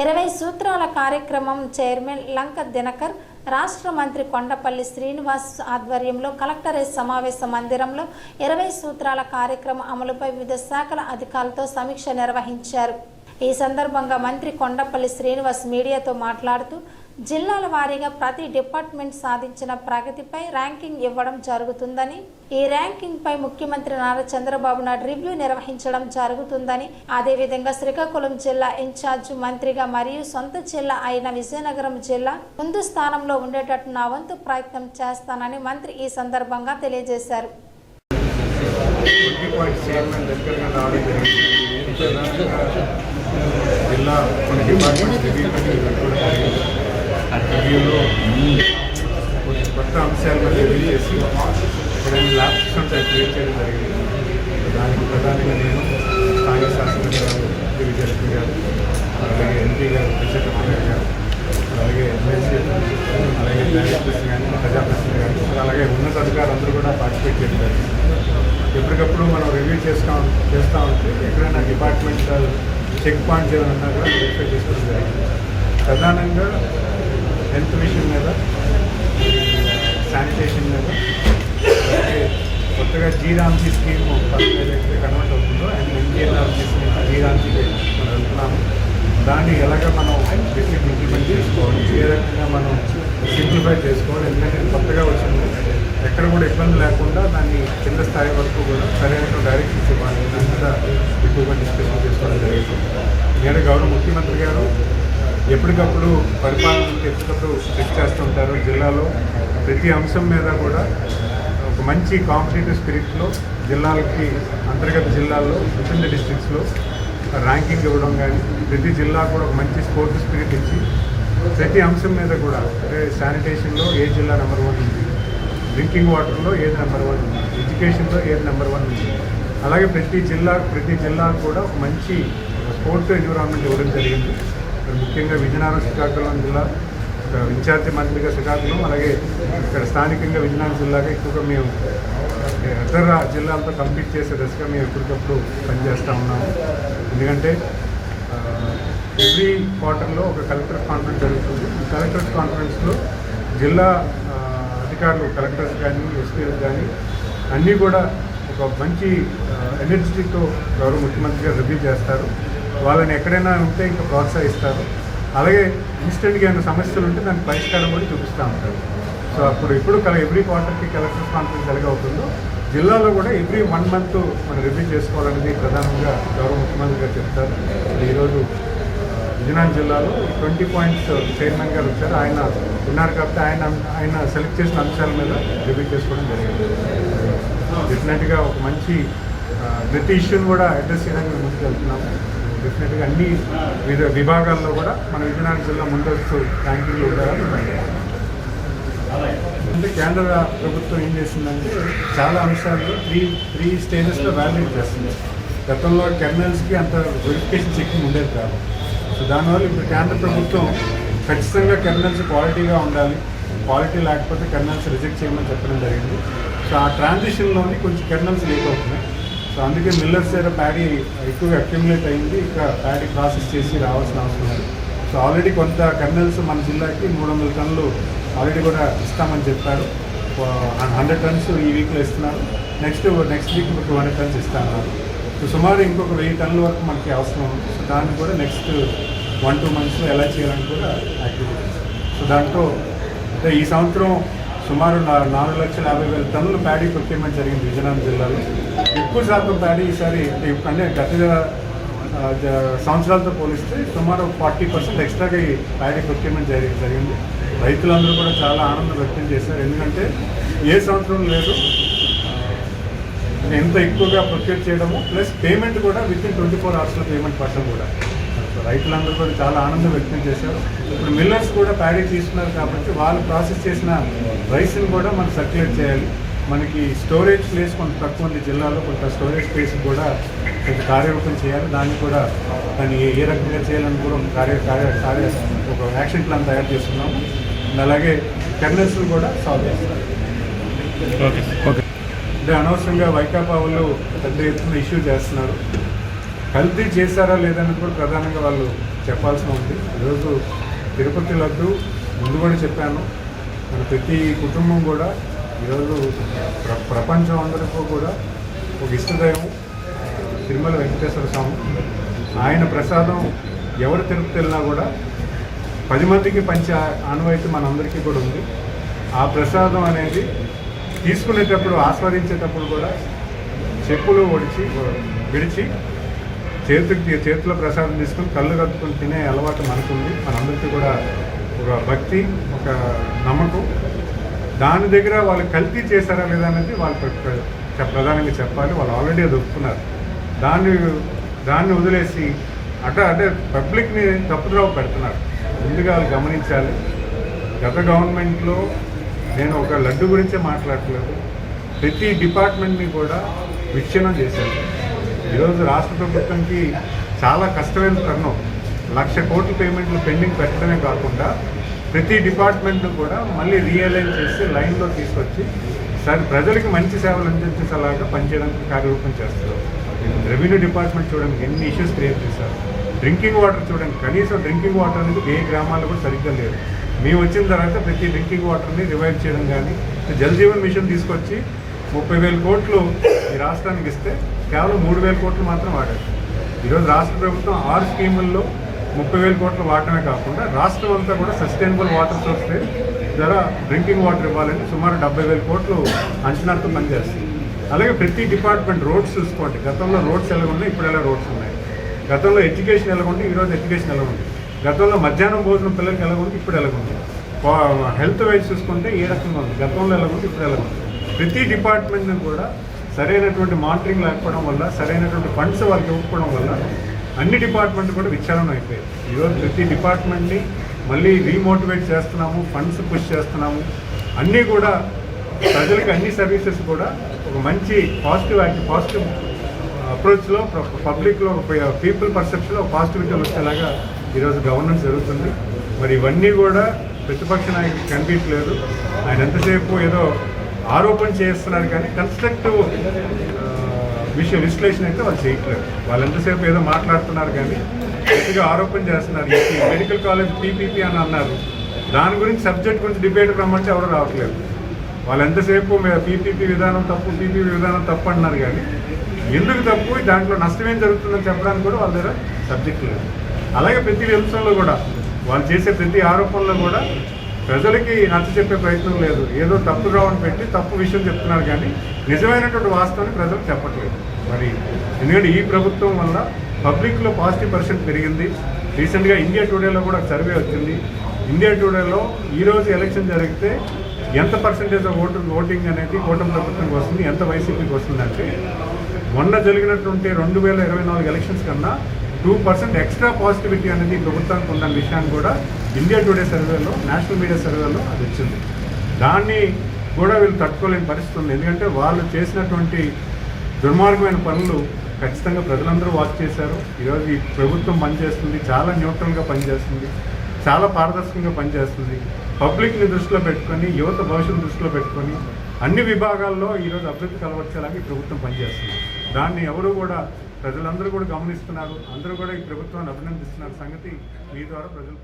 ఇరవై సూత్రాల కార్యక్రమం చైర్మన్ లంక దినకర్ రాష్ట్ర మంత్రి కొండపల్లి శ్రీనివాస్ ఆధ్వర్యంలో కలెక్టరేట్ సమావేశ మందిరంలో ఇరవై సూత్రాల కార్యక్రమం అమలుపై వివిధ శాఖల అధికారులతో సమీక్ష నిర్వహించారు. ఈ సందర్భంగా మంత్రి కొండపల్లి శ్రీనివాస్ మీడియాతో మాట్లాడుతూ జిల్లాల వారీగా ప్రతి డిపార్ట్మెంట్ సాధించిన ప్రగతిపై ర్యాంకింగ్ ఇవ్వడం జరుగుతుందని ఈ ర్యాంకింగ్ పై ముఖ్యమంత్రి నారా చంద్రబాబు నాయుడు రివ్యూ నిర్వహించడం జరుగుతుందని అదేవిధంగా శ్రీకాకుళం జిల్లా ఇన్ఛార్జ్ మంత్రిగా మరియు సొంత జిల్లా అయిన విజయనగరం జిల్లా ముందు స్థానంలో ఉండేటట్టు నా వంతు ప్రయత్నం చేస్తానని మంత్రి ఈ సందర్భంగా తెలియజేశారు. జిల్లా కొన్ని డిపార్ట్మెంట్స్ రివ్యూ మీటింగ్ పెట్టుకోవడం జరిగింది రివ్యూలో కొన్ని కొత్త అంశాలను రివ్యూ చేసి కొన్ని ల్యాబ్స్ ఉంటాయి క్రియేట్ చేయడం జరిగింది. దానికి ప్రధానంగా నేను స్థానిక శాసనసభ్యులు విజయలక్ష్మి గారు అలాగే ఎంపీ గారు కృష్ణకృష్ణ గారు అలాగే ఎమ్మెల్సీ అలాగే డైరెక్టర్స్ కానీ ప్రజాప్రతినిధి కానీ అలాగే ఉన్నతాధికారులందరూ కూడా పార్టిసిపేట్ చేయడం ఎప్పటికప్పుడు మనం రివ్యూ చేస్తా చేస్తూ ఉంటే ఎక్కడైనా డిపార్ట్మెంట్ చెక్ పాయింట్స్ ఏమైనా కూడా వెరిఫై చేసుకోవడం జరిగింది. ప్రధానంగా హెల్త్ విషయం మీద శానిటేషన్ మీద కొత్తగా జీరాంజీ స్కీమ్ ఏదైతే కన్వర్ట్ అవుతుందో అండ్ ఎన్జిఎన్ఆర్జీ స్కీమ్ జీరాంజీకి మనం వెళ్తున్నాము. దాన్ని ఎలాగ మనం డిస్ట్రిక్ట్ ఇంప్లిమెంట్ చేసుకోవాలి. ఏ రకంగా మనం సింప్లిఫై చేసుకోవాలి. ఎందుకంటే కొత్తగా వచ్చింది. ఎక్కడ కూడా ఇబ్బంది లేకుండా దాన్ని కింద స్థాయి వరకు కూడా సరైన డైరెక్షన్స్ ఇవ్వాలి. దాని మీద ఎక్కువగా డిస్కషన్ చేసుకోవడం జరిగింది నేను గౌరవ ముఖ్యమంత్రి గారు ఎప్పటికప్పుడు పరిపాలన ఎప్పటికప్పుడు చెక్ చేస్తుంటారు జిల్లాలో ప్రతి అంశం మీద కూడా ఒక మంచి కాంపిటేటివ్ స్పిరిట్లో జిల్లాలకి అంతర్గత జిల్లాల్లో విభిన్న డిస్టిక్స్లో డిస్ట్రిక్ట్స్లో ర్యాంకింగ్ ఇవ్వడం కానీ ప్రతి జిల్లా కూడా ఒక మంచి స్పోర్ట్స్ స్పిరిట్ ఇచ్చి ప్రతి అంశం మీద కూడా అంటే శానిటేషన్లో ఏ జిల్లా నెంబర్ వన్ ఉంది? డ్రింకింగ్ వాటర్లో ఏది నెంబర్ వన్ ఉంది? ఎడ్యుకేషన్లో ఏది నెంబర్ వన్ ఉంది? అలాగే ప్రతి జిల్లా ప్రతి జిల్లాకు కూడా మంచి స్పోర్ట్స్ ఎన్విరాన్మెంట్ ఇవ్వడం జరిగింది. ముఖ్యంగా విజయనగరం శ్రీకాకుళం జిల్లా ఒక ఇన్ఛార్జి మంత్రిగా శ్రీకాకుళం అలాగే ఇక్కడ స్థానికంగా విజయనగరం జిల్లాగా ఎక్కువగా మేము ఇతర జిల్లాలతో కంపీట్ చేసే దశగా మేము ఎప్పటికప్పుడు పనిచేస్తూ ఉన్నాము. ఎందుకంటే ఎవ్రీ క్వార్టర్లో ఒక కలెక్టర్ కాన్ఫరెన్స్ జరుగుతుంది. ఈ కలెక్టర్స్ కాన్ఫరెన్స్లో జిల్లా అధికారులు కలెక్టర్స్ కానీ ఎస్పీఎస్ కానీ అన్నీ కూడా ఒక మంచి ఎనర్జీతో గౌరవ ముఖ్యమంత్రి గారు రివ్యూ చేస్తారు. వాళ్ళని ఎక్కడైనా ఉంటే ఇంకా ప్రోత్సహిస్తారు. అలాగే ఇన్స్టెంట్గా ఏమైనా సమస్యలు ఉంటే దానికి పరిష్కారం కూడా చూపిస్తూ ఉంటారు. సో అప్పుడు ఎప్పుడు కల ఎవ్రీ క్వార్టర్కి కలెక్టర్స్ కాన్ఫరెన్స్ ఎలాగ అవుతుందో జిల్లాలో కూడా ఎవ్రీ వన్ మంత్ మనం రివ్యూ చేసుకోవాలనేది ప్రధానంగా గౌరవ ముఖ్యమంత్రి గారు చెప్తారు. ఈరోజు విజయనగరం జిల్లాలో ట్వంటీ పాయింట్స్ చైర్మన్ గారు వచ్చారు. ఆయన ఉన్నారు కాబట్టి ఆయన ఆయన సెలెక్ట్ చేసిన అంశాల మీద రివ్యూ చేసుకోవడం జరిగింది. డెఫినెట్గా ఒక మంచి ప్రతి ఇష్యూని కూడా అడ్రస్ చేయడానికి ముందుకు వెళ్తున్నాము. డెఫినెట్గా అన్ని వివిధ విభాగాల్లో కూడా మన విజయనగరం జిల్లా ముందస్తు ర్యాంకింగ్లో ఉండాలని అంటే కేంద్ర ప్రభుత్వం ఏం చేసిందంటే చాలా అంశాల్లో త్రీ త్రీ స్టేజెస్లో వ్యాలిడేట్ చేస్తుంది. గతంలో కెర్నల్స్కి అంత వెరిఫికేషన్ చెక్కింగ్ ఉండేది కాదు. సో దానివల్ల ఇప్పుడు కేంద్ర ప్రభుత్వం ఖచ్చితంగా కెర్నల్స్ క్వాలిటీగా ఉండాలి. క్వాలిటీ లేకపోతే కెర్నల్స్ రిజెక్ట్ చేయమని చెప్పడం జరిగింది. సో ఆ ట్రాన్సిషన్లోని కొంచెం కెర్నల్స్ లీక్ అవుతున్నాయి. సో అందుకే మిల్లర్స్ దగ్గర ప్యాడీ ఎక్కువగా అక్యుములేట్ అయింది. ఇంకా ప్యాడీ ప్రాసెస్ చేసి రావాల్సిన అవసరం ఉంది సో ఆల్రెడీ కొంత కర్నల్స్ మన జిల్లాకి మూడు వందల టన్నులు ఆల్రెడీ కూడా ఇస్తామని చెప్పారు. హండ్రెడ్ టన్స్ ఈ వీక్లో ఇస్తున్నారు. Next next week two hundred tons ఇస్తాను సో సుమారు ఇంకొక వెయ్యి టన్నుల వరకు మనకి అవసరం ఉంది. సో దాన్ని కూడా నెక్స్ట్ వన్ టూ మంత్స్లో ఎలా చేయాలని కూడా యాక్టివిటీ సో దాంట్లో అంటే ఈ సంవత్సరం సుమారు నాలుగు లక్షల యాభై వేల టన్నులు ప్యాడీ ప్రొక్యూర్మెంట్ జరిగింది విజయనగరం జిల్లాలో. ఎక్కువ శాతం ప్యాడీ ఈసారి అంటే అంటే గత సంవత్సరాలతో పోలిస్తే సుమారు ఫార్టీ పర్సెంట్ ఎక్స్ట్రాగా ఈ ప్యాడీ ప్రొక్యూర్మెంట్ జరిగి జరిగింది. రైతులందరూ కూడా చాలా ఆనందం వ్యక్తం చేశారు. ఎందుకంటే ఏ సంవత్సరం లేదు ఎంత ఎక్కువగా ప్రొక్యూర్ చేయడము ప్లస్ పేమెంట్ కూడా విత్ ఇన్ ట్వంటీ ఫోర్ అవర్స్లో పేమెంట్ పడడం కూడా రైతులందరూ కూడా చాలా ఆనందం వ్యక్తం చేశారు. ఇప్పుడు మిల్లర్స్ కూడా ప్యాడీ తీసుకున్నారు కాబట్టి వాళ్ళు ప్రాసెస్ చేసిన రైస్ని కూడా మనం సర్క్యులేట్ చేయాలి. మనకి స్టోరేజ్ ప్లేస్ కొంత తక్కువ ఉంది జిల్లాలో కొంత స్టోరేజ్ స్పేస్ కూడా కొంచెం కార్యరూపం చేయాలి. దాన్ని కూడా దాన్ని ఏ- ఏ రకంగా చేయాలని కూడా ఒక కార్య కార్య కార్య ఒక యాక్షన్ ప్లాన్ తయారు చేస్తున్నాము. అలాగే కెర్నల్స్ కూడా సాల్వ్ చేస్తాం. అంటే అనవసరంగా వైకాపా వాళ్ళు పెద్ద ఎత్తున ఇష్యూ చేస్తున్నారు. కల్తీ చేశారా లేదని కూడా ప్రధానంగా వాళ్ళు చెప్పాల్సి ఉంది. ఈరోజు తిరుపతి లడ్డు ముందు కూడా చెప్పాను. మన ప్రతి కుటుంబం కూడా ఈరోజు ప్ర ప్రపంచం అందరికీ కూడా ఒక ఇష్టదైవం. తిరుమల వెంకటేశ్వర స్వామి. ఆయన ప్రసాదం ఎవరు తిరుపతి వెళ్ళినా కూడా పది మందికి పంచే ఆనవాయితీ మనందరికీ కూడా ఉంది. ఆ ప్రసాదం అనేది తీసుకునేటప్పుడు ఆస్వాదించేటప్పుడు కూడా చెప్పులు ఒడిచి విడిచి చేతికి చేతిలో ప్రసాదం తీసుకుని కళ్ళు కట్టుకుని తినే అలవాటు మనకుంది. మనందరికీ కూడా ఒక భక్తి ఒక నమ్మకం. దాని దగ్గర వాళ్ళు కల్తీ చేశారా లేదా అనేది వాళ్ళు ప్రధానంగా చెప్పాలి. వాళ్ళు ఆల్రెడీ అది ఒప్పుకున్నారు. దాన్ని దాన్ని వదిలేసి అట అంటే పబ్లిక్ని తప్పుద్రోవ పెడుతున్నారు. ముందుగా వాళ్ళు గమనించాలి. గత గవర్నమెంట్లో నేను ఒక లడ్డు గురించే మాట్లాడట్లేదు ప్రతి డిపార్ట్మెంట్ని కూడా విచ్ఛిన్నం చేశాను. ఈరోజు రాష్ట్ర ప్రభుత్వంకి చాలా కష్టమైన తరుణం. లక్ష కోట్ల పేమెంట్లు పెండింగ్ పెట్టడమే కాకుండా ప్రతి డిపార్ట్మెంట్ కూడా మళ్ళీ రియలైజ్ చేసి లైన్లో తీసుకొచ్చి సరే ప్రజలకి మంచి సేవలు అందించేలాగా పనిచేయడానికి కార్యరూపం చేస్తారు రెవెన్యూ డిపార్ట్మెంట్ చూడండి ఎన్ని ఇష్యూస్ క్రియేట్ చేశారు. డ్రింకింగ్ వాటర్ చూడండి కనీసం డ్రింకింగ్ వాటర్ అనేది ఏ గ్రామాల్లో కూడా సరిగ్గా లేదు. మేము వచ్చిన తర్వాత ప్రతి డ్రింకింగ్ వాటర్ని రివైవ్ చేయడం కానీ జల్ జీవన్ మిషన్ తీసుకొచ్చి ముప్పై వేల కోట్లు ఈ రాష్ట్రానికి ఇస్తే కేవలం మూడు వేల కోట్లు మాత్రం వాడారు. ఈరోజు రాష్ట్ర ప్రభుత్వం ఆరు స్కీముల్లో ముప్పై వేల కోట్లు వాడటమే కాకుండా రాష్ట్రం అంతా కూడా సస్టైనబుల్ వాటర్ సోర్స్ ధర డ్రింకింగ్ వాటర్ ఇవ్వాలని సుమారు డెబ్బై వేల కోట్లు అంచనాతో పనిచేస్తుంది. అలాగే ప్రతి డిపార్ట్మెంట్ రోడ్స్ చూసుకోండి. గతంలో రోడ్స్ ఎలా ఉన్నాయి ఇప్పుడు ఎలా రోడ్స్ ఉన్నాయి? గతంలో ఎడ్యుకేషన్ ఎలా ఉంటే ఈరోజు ఎడ్యుకేషన్ ఎలా ఉంది? గతంలో మధ్యాహ్నం భోజనం పిల్లలకి ఎలాగుంది ఇప్పుడు ఎలాగుంది? హెల్త్ వైజ్ చూసుకుంటే ఏ రకంగా ఉంది? గతంలో ఎలాగుంది ఉంది ఇప్పుడు ఎలాగుంది? ప్రతి డిపార్ట్మెంట్ని కూడా సరైనటువంటి మానిటరింగ్ లేకపోవడం వల్ల సరైనటువంటి ఫండ్స్ వాళ్ళకి ఇవ్వకపోవడం వల్ల అన్ని డిపార్ట్మెంట్ కూడా విచారణ అయిపోయాయి. ఈరోజు ప్రతి డిపార్ట్మెంట్ని మళ్ళీ రీమోటివేట్ చేస్తున్నాము ఫండ్స్ పుష్ చేస్తున్నాము. అన్నీ కూడా ప్రజలకు అన్ని సర్వీసెస్ కూడా ఒక మంచి పాజిటివ్ యాక్టివ్ పాజిటివ్ అప్రోచ్లో పబ్లిక్లో పీపుల్ పర్సెప్షన్లో పాజిటివిటీ వచ్చేలాగా ఈరోజు గవర్నెన్స్ జరుగుతుంది. మరి ఇవన్నీ కూడా ప్రతిపక్ష నాయకుడు కనిపించలేదు. ఆయన ఎంతసేపు ఏదో ఆరోపణ చేస్తున్నారు కానీ కన్స్ట్రక్టివ్ విషయ విశ్లేషణ అయితే వాళ్ళు చేయట్లేదు. వాళ్ళు ఎంతసేపు ఏదో మాట్లాడుతున్నారు కానీ గట్టిగా ఆరోపణ చేస్తున్నారు. ఈ మెడికల్ కాలేజ్ పీపీపీ అని అన్నారు. దాని గురించి సబ్జెక్ట్ గురించి డిబేట్ రమ్మంటే ఎవరు రావట్లేదు. వాళ్ళు ఎంతసేపు పీపీపీ విధానం తప్పు పీపీపీ విధానం తప్పు అన్నారు కానీ ఎందుకు తప్పు? దాంట్లో నష్టం ఏం జరుగుతుందని చెప్పడానికి కూడా వాళ్ళ దగ్గర సబ్జెక్ట్ లేదు. అలాగే ప్రతి అంశంలో కూడా వాళ్ళు చేసే ప్రతి ఆరోపణలో కూడా ప్రజలకి నచ్చ చెప్పే ప్రయత్నం లేదు. ఏదో తప్పు రావని పెట్టి తప్పు విషయం చెప్తున్నారు కానీ నిజమైనటువంటి వాస్తవాన్ని ప్రజలకు చెప్పట్లేదు. మరి ఎందుకంటే ఈ ప్రభుత్వం వల్ల పబ్లిక్లో పాజిటివ్ పర్సెంట్ పెరిగింది. రీసెంట్గా ఇండియా టుడేలో కూడా ఒక సర్వే వచ్చింది. ఇండియా టుడేలో ఈరోజు ఎలక్షన్ జరిగితే ఎంత పర్సెంటేజ్ ఆఫ్ ఓటు ఓటింగ్ అనేది కూటమి ప్రభుత్వంకి వస్తుంది ఎంత వైసీపీకి వస్తుందంటే మొన్న జరిగినటువంటి రెండు వేల ఇరవై నాలుగు ఎలక్షన్స్ కన్నా టూ పర్సెంట్ ఎక్స్ట్రా పాజిటివిటీ అనేది ప్రభుత్వానికి ఉన్న విషయాన్ని కూడా ఇండియా టుడే సర్వేలో నేషనల్ మీడియా సర్వేలో అది వచ్చింది. దాన్ని కూడా వీళ్ళు తట్టుకోలేని పరిస్థితి ఉంది. ఎందుకంటే వాళ్ళు చేసినటువంటి దుర్మార్గమైన పనులు ఖచ్చితంగా ప్రజలందరూ వాచ్ చేశారు. ఈరోజు ఈ ప్రభుత్వం పనిచేస్తుంది చాలా న్యూట్రల్గా పనిచేస్తుంది చాలా పారదర్శకంగా పనిచేస్తుంది. పబ్లిక్ని దృష్టిలో పెట్టుకొని యువత భవిష్యత్తు దృష్టిలో పెట్టుకొని అన్ని విభాగాల్లో ఈరోజు అభివృద్ధి కలవచ్చేలాగా ఈ ప్రభుత్వం పనిచేస్తుంది. దాన్ని ఎవరు కూడా ప్రజలందరూ కూడా గమనిస్తున్నారు. అందరూ కూడా ఈ ప్రభుత్వాన్ని అభినందిస్తున్నారు. సంగతి మీ ద్వారా ప్రజలు